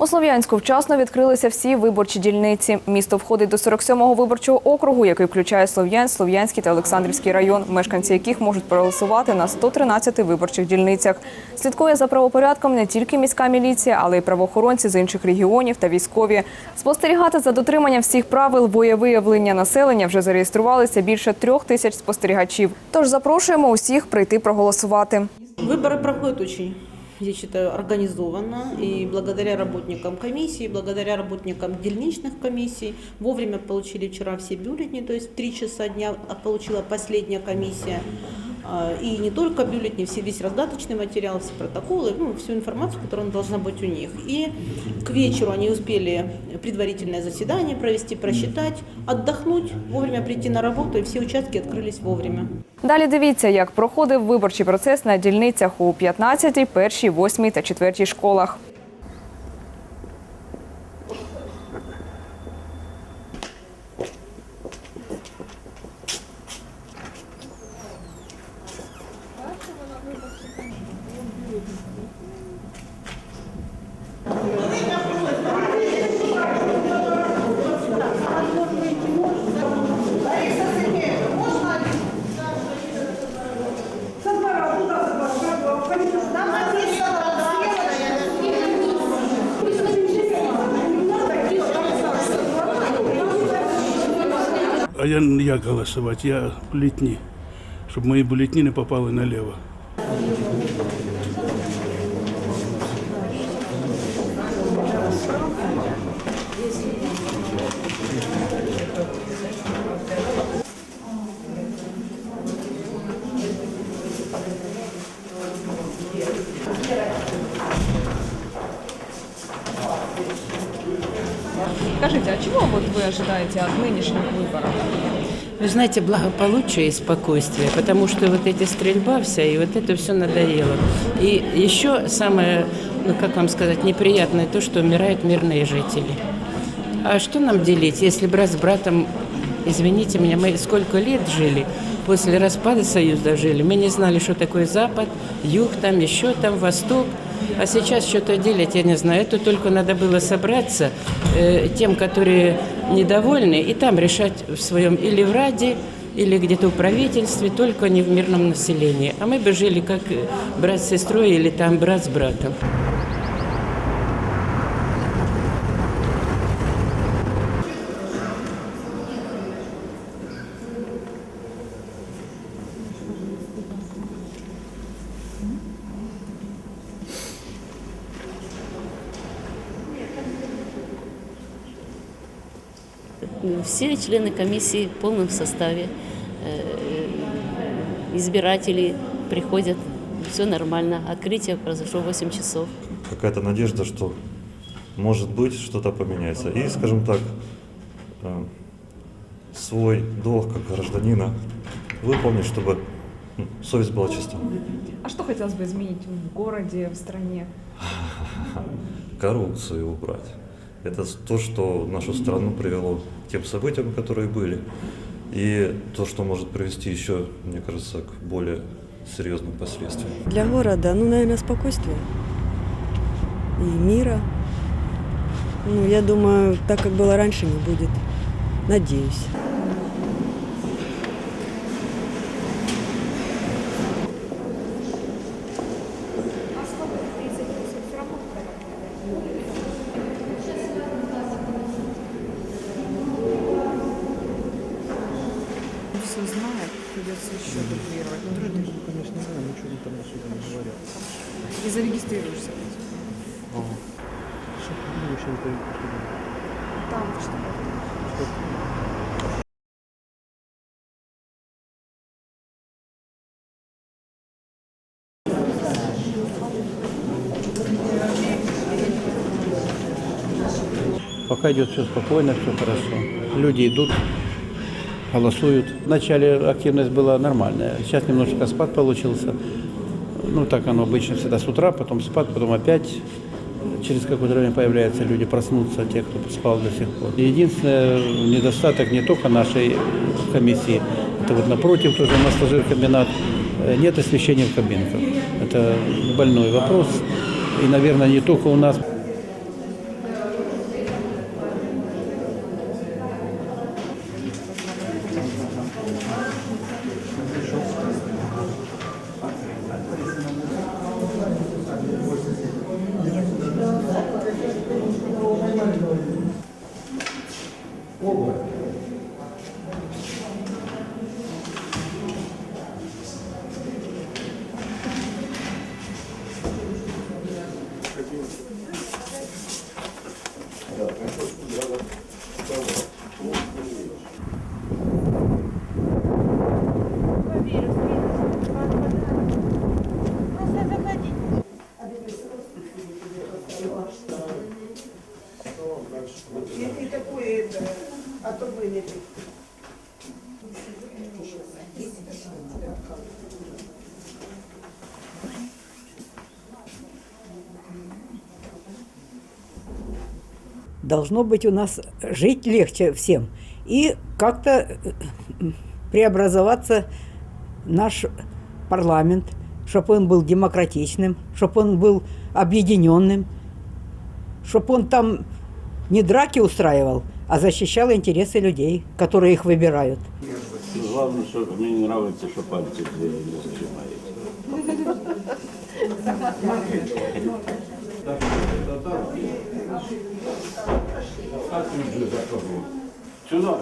У Слов'янську вчасно відкрилися всі виборчі дільниці. Місто входить до 47-го виборчого округу, який включає Слов'янськ, Слов'янський та Олександрівський район, мешканці яких можуть проголосувати на 113 виборчих дільницях. Слідкує за правопорядком не тільки міська міліція, але й правоохоронці з інших регіонів та військові. Спостерігати за дотриманням всіх правил воєвиявлення населення вже зареєструвалися більше трьох тисяч спостерігачів. Тож запрошуємо усіх прийти проголосувати. Выборы проходят очень, я считаю, организованно. И благодаря работникам комиссии, благодаря работникам дельничных комиссий вовремя получили вчера все бюллетени, то есть в 3 часа дня получила последняя комиссия. А, И не только бюллетени, все, весь раздаточный материал, все протоколы, ну, всю информацию, которая должна быть у них. И к вечеру они успели предварительное заседание провести, просчитать, отдохнуть, вовремя прийти на работу, и все участки открылись вовремя. Далі дивіться, як проходив виборчий процес на дільницях у 15, 1, 8 та 4 школах. А я як голосувати? Я бюлетні, щоб мої бюлетні не попали наліво. Вот вы ожидаете от нынешних выборов? Вы знаете, благополучие и спокойствие, потому что вот эти стрельба вся, и вот это все надоело. И еще самое, ну как вам сказать, неприятное то, что умирают мирные жители. А что нам делить, если брат с братом, извините меня, мы сколько лет жили, после распада Союза жили, мы не знали, что такое Запад, Юг, там еще там, Восток. А сейчас что-то делить, я не знаю, это только надо было собраться э, тем, которые недовольны, и там решать в своем или в Раде, или где-то в правительстве, только не в мирном населении. А мы бы жили как э, брат с сестрой или там брат с братом. Все члены комиссии в полном составе, э, избиратели приходят, все нормально. Открытие произошло в 8 часов. какая-то надежда, что может быть что-то поменяется. И, скажем так, э, свой долг как гражданина выполнить, чтобы ну, совесть была чиста. А что хотелось бы изменить в городе, в стране? Коррупцию убрать. Это то, что нашу страну привело к тем событиям, которые были. И то, что может привести еще, мне кажется, к более серьезным последствиям. Для города, ну, наверное, спокойствие и мира. Ну, я думаю, так, как было раньше, не будет. Надеюсь. Все знают, придется еще дублировать. Ну, трудно. конечно, не знаю, ничего там особо не говорят. И зарегистрируешься. Что, ну, вообще не пойму, что там. Там что Пока идет все спокойно, все хорошо. Люди идут, голосуют. Вначале активность была нормальная, сейчас немножечко спад получился. Ну, так оно обычно всегда с утра, потом спад, потом опять через какое-то время появляются люди, проснутся, те, кто спал до сих пор. Единственный недостаток не только нашей комиссии, это вот напротив тоже у нас тоже комбинат, э, нет освещения в кабинках. Это больной вопрос. И, наверное, не только у нас. Должно быть у нас жить легче всем и как-то э, преобразоваться наш парламент, чтобы он был демократичным, чтобы он был объединенным, чтобы он там не драки устраивал, а защищал интересы людей, которые их выбирают. Главное, что мне не нравится, что пальцы не зажимаете. Сюда.